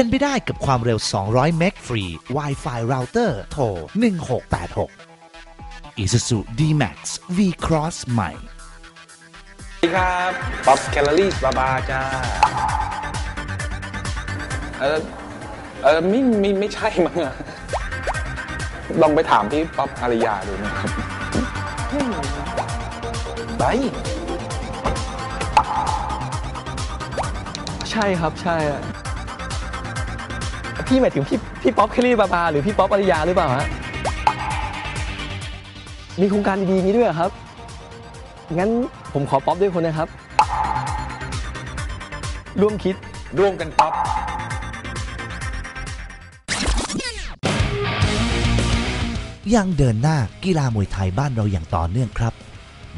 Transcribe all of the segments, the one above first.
เป็นไปได้กับความเร็ว 200 เมกฟรี Wi-Fi router โทร 1686 Isuzu D-Max V-Cross ใหม่ สวัสดีครับป๊อปแคลอรี่บาบาจ้าเออเออไม่ไม่ไม่ใช่มั้งอะลองไปถามพี่ป๊อปอารยาดูนะครับไปใช่ครับใช่อะ พี่หมายถึงพี่พี่ป๊อปเคลลี่บาบาหรือพี่ป๊อปอริยาหรือเปล่าฮะมีโครงการดีๆนี้ด้วยเหรอครับ งั้นผมขอป๊อปด้วยคนนะครับ ร่วมคิดร่วมกันป๊อปยังเดินหน้ากีฬามวยไทยบ้านเราอย่างต่อเนื่องครับ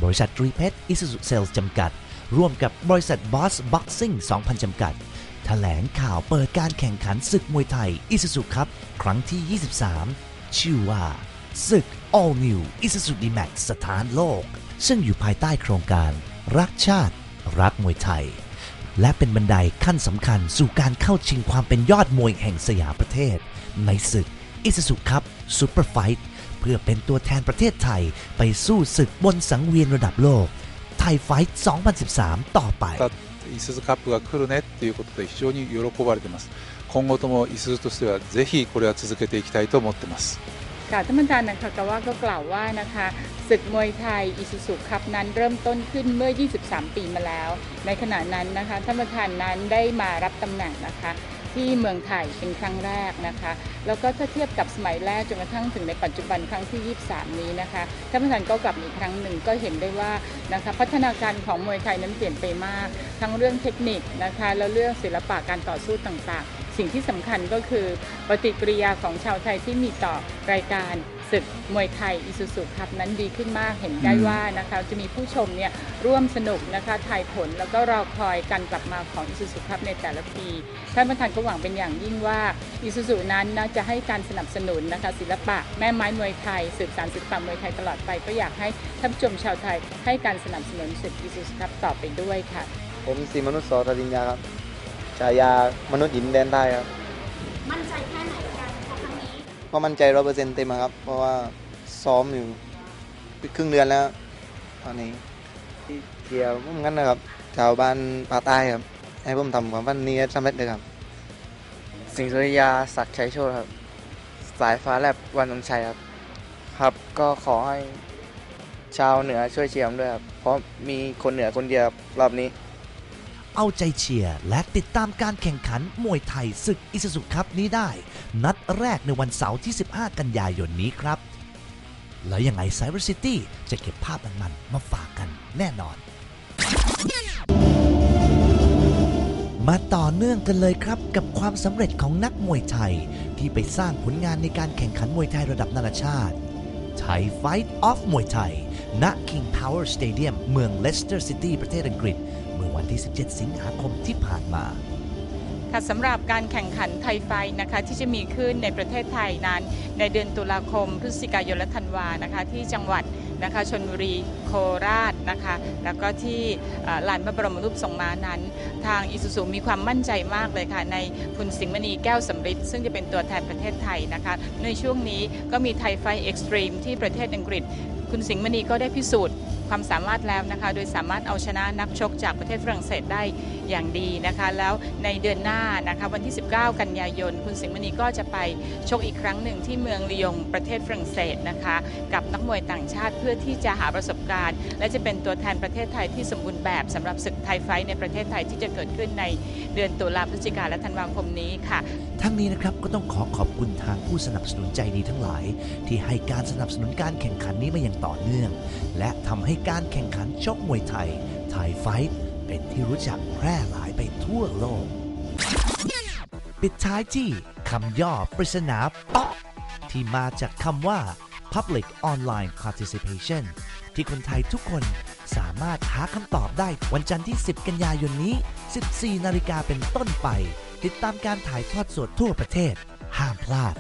บริษัทตรีเพชรอิสุสุเซลส์จำกัด ร่วมกับบริษัทบอสบ็อกซิ่ง 2000 จำกัด แถลงข่าวเปิดการแข่งขันศึกมวยไทยอิสุสุครับ ครั้งที่ 23 ชื่อว่าศึก All New Isuzu D-Max สถานโลก ซึ่งอยู่ภายใต้โครงการ รักชาติ รักมวยไทย และเป็นบันไดขั้นสำคัญสู่การเข้าชิงความเป็นยอดมวยแห่งสยามประเทศ ในศึก Isuzu Cup Super Fight เพื่อเป็นตัวแทนประเทศไทยไปสู้ศึกบนสังเวียนระดับโลก ไทยไฟท์2013 ต่อไป いすゞカップが来るねっていうことで非常に喜ばれてます今後ともいすゞとしてはぜひこれは続けていきたいと思ってます ค่ะท่านประธานนะคะกว่าก็กล่าวว่านะคะศึกมวยไทยอิสุสุคัพนั้นเริ่มต้นขึ้นเมื่อ 23 ปีมาแล้ว ในขณะนั้นนะคะท่านประธานนั้นได้มารับตำแหน่งนะคะ ที่เมืองไทยเป็นครั้งแรกนะคะ แล้วก็ถ้าเทียบกับสมัยแรกจนกระทั่งถึงในปัจจุบันครั้งที่ 23 นี้นะคะท่านประธานก็กลับอีกครั้งหนึ่งก็เห็นได้ว่านะคะพัฒนาการของมวยไทยนั้นเปลี่ยนไปมาก ทั้งเรื่องเทคนิคนะคะแล้วเรื่องศิลปะการต่อสู้ต่างๆ สิ่งที่สำคัญก็คือปฏิกิริยาของชาวไทยที่มีต่อรายการศึกมวยไทยอิสุสุครับนั้นดีขึ้นมากเห็นได้ว่านะคะจะมีผู้ชมเนี่ยร่วมสนุกนะคะทายผลแล้วก็รอคอยการกลับมาของอิสุสุครับในแต่ละปีท่านประธานก็หวังเป็นอย่างยิ่งว่าอิสุสุนั้นนะจะให้การสนับสนุนนะคะศิลปะแม่ไม้มวยไทยสืบสานศิลปะมวยไทยตลอดไปก็อยากให้ท่านผู้ชมชาวไทยให้การสนับสนุนศึกอิสุสุครับต่อไปด้วยค่ะ ผมสีมนุษย์สอตริญญาครับ ฉายามนุษย์หินแดนใต้ครับ มั่นใจแค่ไหนกับการชกครั้งนี้ ก็มั่นใจร้อยเปอร์เซ็นต์เต็มอะครับ เพราะว่าซ้อมอยู่ครึ่งเดือนแล้วตอนนี้ที่เกี่ยวผมงั้นนะครับชาวบ้านป่าใต้ครับ ให้ผมทำความฝันนี้ให้สำเร็จเลยครับ สิงห์สุริยาศักดิ์ชัยโชติครับ สายฟ้าแลบวันนนชัยครับ ครับก็ขอให้ชาวเหนือช่วยเชียร์ผมด้วยครับ เพราะมีคนเหนือคนเดียวครับรอบนี้ เอาใจเชียร์และติดตามการแข่งขันมวยไทยศึกอิสุสุคัพนี้ได้ นัดแรกในวันเสาร์ที่ 15 กันยายนนี้ครับ แล้วยังไง Cyber City จะเก็บภาพมันๆมาฝากกันแน่นอน มาต่อเนื่องกันเลยครับ กับความสำเร็จของนักมวยไทย ที่ไปสร้างผลงานในการแข่งขันมวยไทยระดับนานาชาติไทย Fight of มวยไทยณ King Power Stadium เมืองเลสเตอร์ซิตี้ประเทศอังกฤษ วันที่ 17 สิงหาคมที่ผ่านมา ค่ะสำหรับการแข่งขันไทยไฟท์นะคะที่จะมีขึ้นในประเทศไทยนั้น ในเดือนตุลาคมพฤศจิกายนและธันวานะคะที่จังหวัดนะคะชนบุรีโคราชนะคะแล้วก็ที่ลานพระบรมรูปทรงม้านั้น ทางอิสุสุมีความมั่นใจมากเลยค่ะ ในคุณสิงห์มณีแก้วสำริดซึ่งจะเป็นตัวแทนประเทศไทยนะคะในช่วงนี้ก็มีไทยไฟเอ็กซ์ตรีมที่ประเทศอังกฤษ คุณสิงห์มณีก็ได้พิสูจน์ ความสามารถแล้วนะคะ โดยสามารถเอาชนะนักชกจากประเทศฝรั่งเศสได้อย่างดีนะคะ แล้วในเดือนหน้านะคะวันที่ 19 กันยายน คุณสิงห์มณีก็จะไปชกอีกครั้งหนึ่งที่เมืองลียงประเทศฝรั่งเศสนะคะ กับนักมวยต่างชาติเพื่อที่จะหาประสบการณ์ และจะเป็นตัวแทนประเทศไทยที่สมบูรณ์แบบสำหรับศึกไทยไฟในประเทศไทยที่จะเกิดขึ้นในเดือนตุลาพฤศจิกาและธันวาคมนี้ค่ะ ทั้งนี้นะครับก็ต้องขอขอบคุณทางผู้สนับสนุนใจดีทั้งหลาย ที่ให้การสนับสนุนการแข่งขันนี้มาอย่างต่อเนื่อง และทำให้การแข่งขันชกมวยไทย ไทยไฟท์เป็นที่รู้จักแพร่หลายไปทั่วโลก ปิดท้ายที่คำย่อปริศนาป๊อปที่มาจากคำว่า Public Online Participation ที่คนไทยทุกคนสามารถหาคำตอบได้วันจันทร์ที่ 10 กันยายนนี้ 14 นาฬิกาเป็นต้นไป ติดตามการถ่ายทอดสดทั่วประเทศ ห้ามพลาด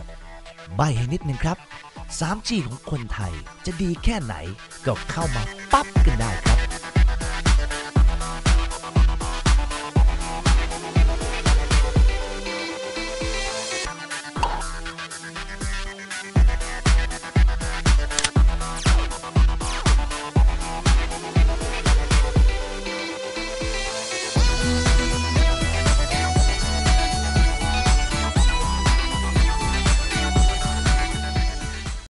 ใบให้นิดนึงครับ 3G ของคนไทยจะดีแค่ไหนก็เข้ามาปั๊บกันได้